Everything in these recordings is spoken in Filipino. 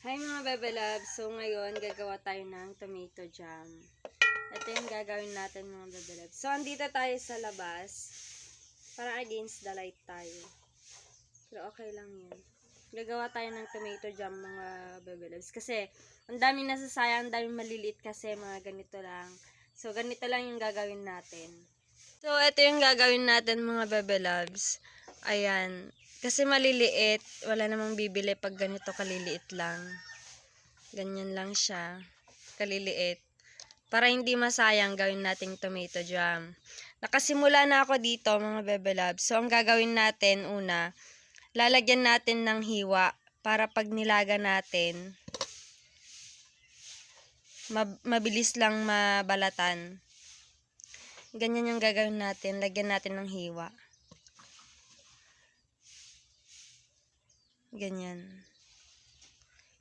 Hi mga Bebe Loves! So ngayon, gagawa tayo ng tomato jam. Ito yung gagawin natin mga Bebe Loves. So andito tayo sa labas. Parang against the light tayo. Pero okay lang yun. Gagawa tayo ng tomato jam mga Bebe Loves. Kasi ang daming nasasayang, ang daming maliliit kasi mga ganito lang. So ganito lang yung gagawin natin. So ito yung gagawin natin mga Bebe Loves. Ayan. Kasi maliliit, wala namang bibili pag ganito kaliliit lang. Ganyan lang siya. Kaliliit. Para hindi masayang gawin nating tomato jam. Nakasimula na ako dito mga bebe loves. So ang gagawin natin una, lalagyan natin ng hiwa para pag nilaga natin, mab- mabilis lang mabalatan. Ganyan yung gagawin natin. Lagyan natin ng hiwa. Ganyan.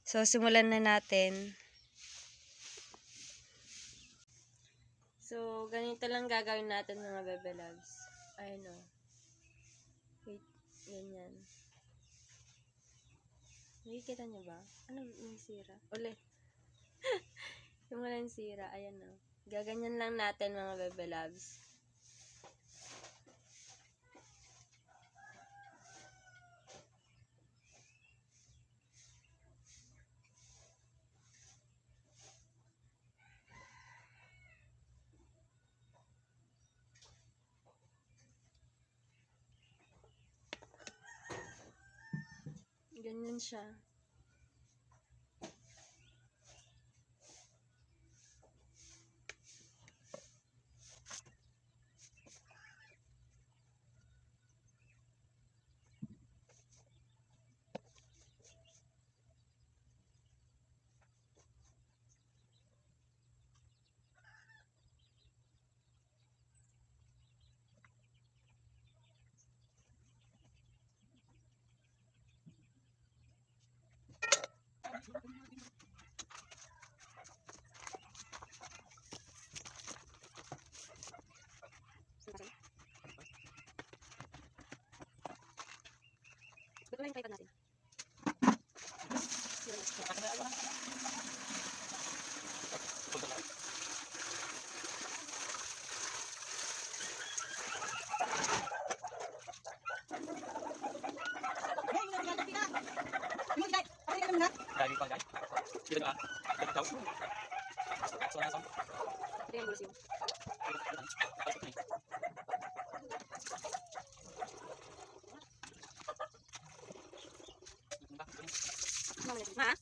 So, simulan na natin. So, ganito lang gagawin natin mga bebe loves. Ayun o. Wait, ganyan. Nakikita niyo ba? Ano yung sira? Uli. yung walang sira. Ayan o. Gaganyan lang natin mga bebe loves. Ganyan siya. conocen. Ma?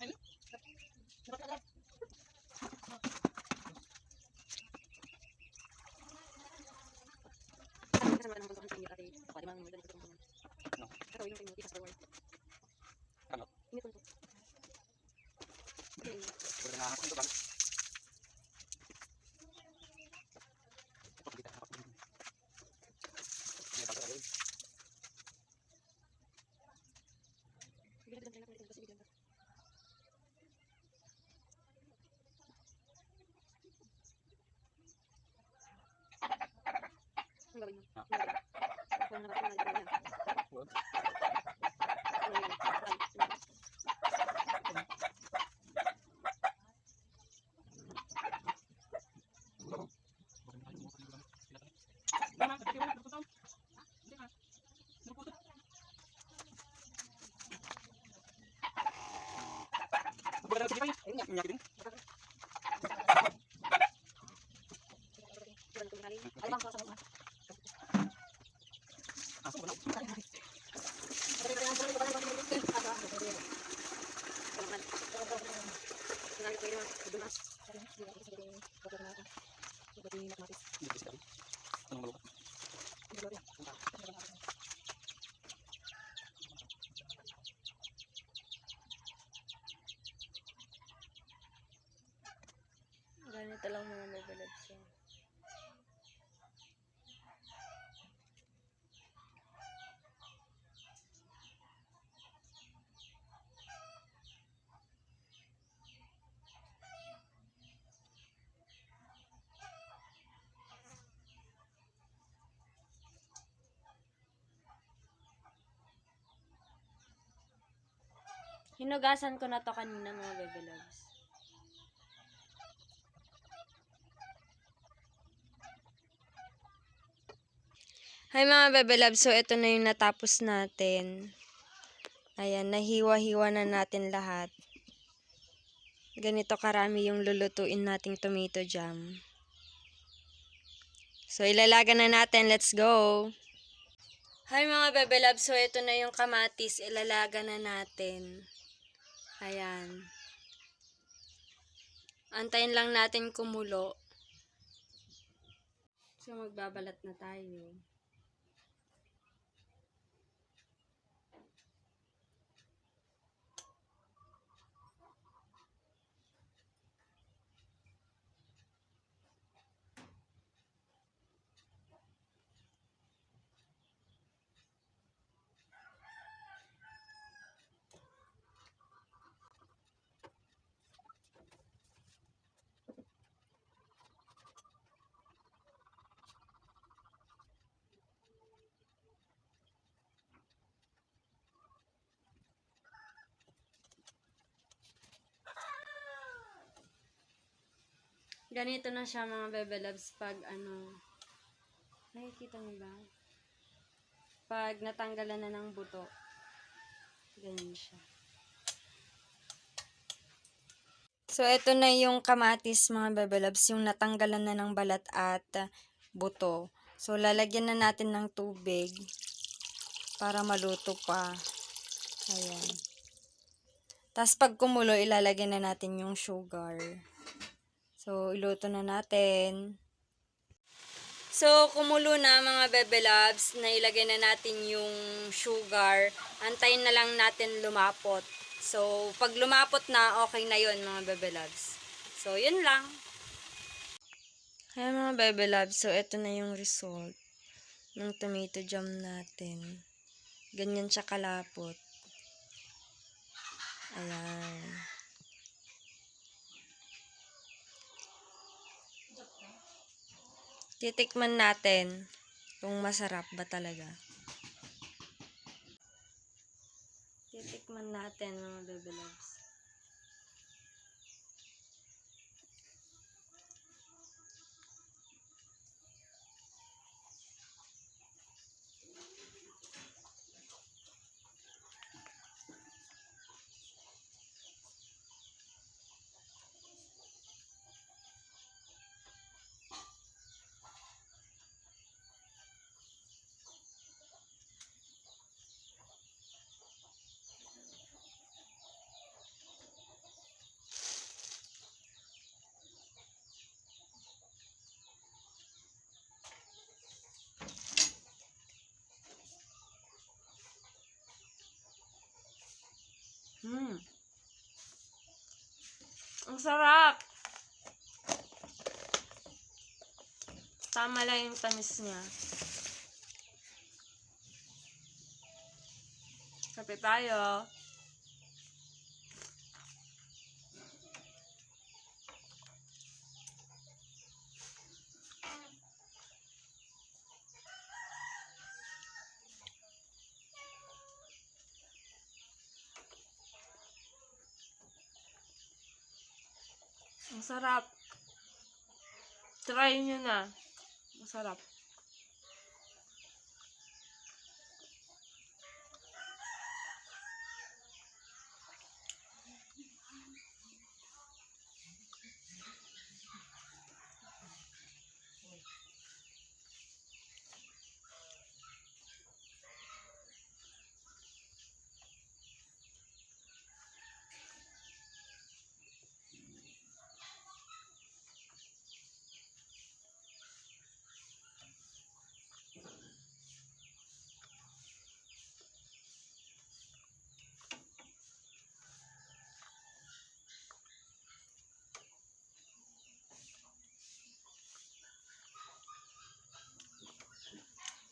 Ano? Pwede na ako ito ba? Ito kita ako. Ini pa rin. Bigyan ko lang tayo kasi bigyan ko. Ang gawin mo? Ah. Ang gawin mo? Kung nakapag- kung nakapag- Well, Ano yun? Ay, sige. Siguro na tumagali. Ay, bang, sa- sa- sa- Kailangan. Kailangan ko yun, dumas. Ganito lang mga level siya. Hinugasan ko na to kanina mga bebe loves. Hi mga bebe loves, so ito na yung natapos natin. Ayan, nahiwa-hiwa na natin lahat. Ganito karami yung lulutuin nating tomato jam. So, ilalaga na natin. Let's go! Hi mga bebe loves, so ito na yung kamatis. Ilalaga na natin. Ayan. Antayin lang natin kumulo. So, magbabalat na tayo. Ganito na siya mga bebe loves pag ano. Nakikita niyo ba? Pag natanggalan na ng buto. Ganyan siya. So, ito na yung kamatis mga bebe loves. Yung natanggalan na ng balat at buto. So, lalagyan na natin ng tubig para maluto pa. Ayan. Tapos, pag kumulo, ilalagyan na natin yung sugar. So, iluto na natin. So, kumulo na mga bebe loves. Nailagay na natin yung sugar. Antayin na lang natin lumapot. So, pag lumapot na, okay na yon mga bebe loves. So, yun lang. Kaya mga bebe loves, so ito na yung result ng tomato jam natin. Ganyan siya kalapot. Ayan. Titikman natin kung masarap ba talaga. Titikman natin mga bebe loves. Hmm. Ang sarap! Tama lang yung tamis niya. Kape tayo. Ang sarap. Try nyo na. Masarap.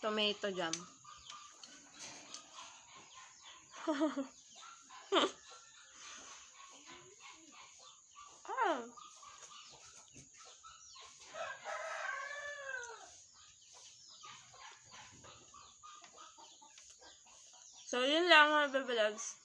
Tomato jam. So, yun lang mga baby loves.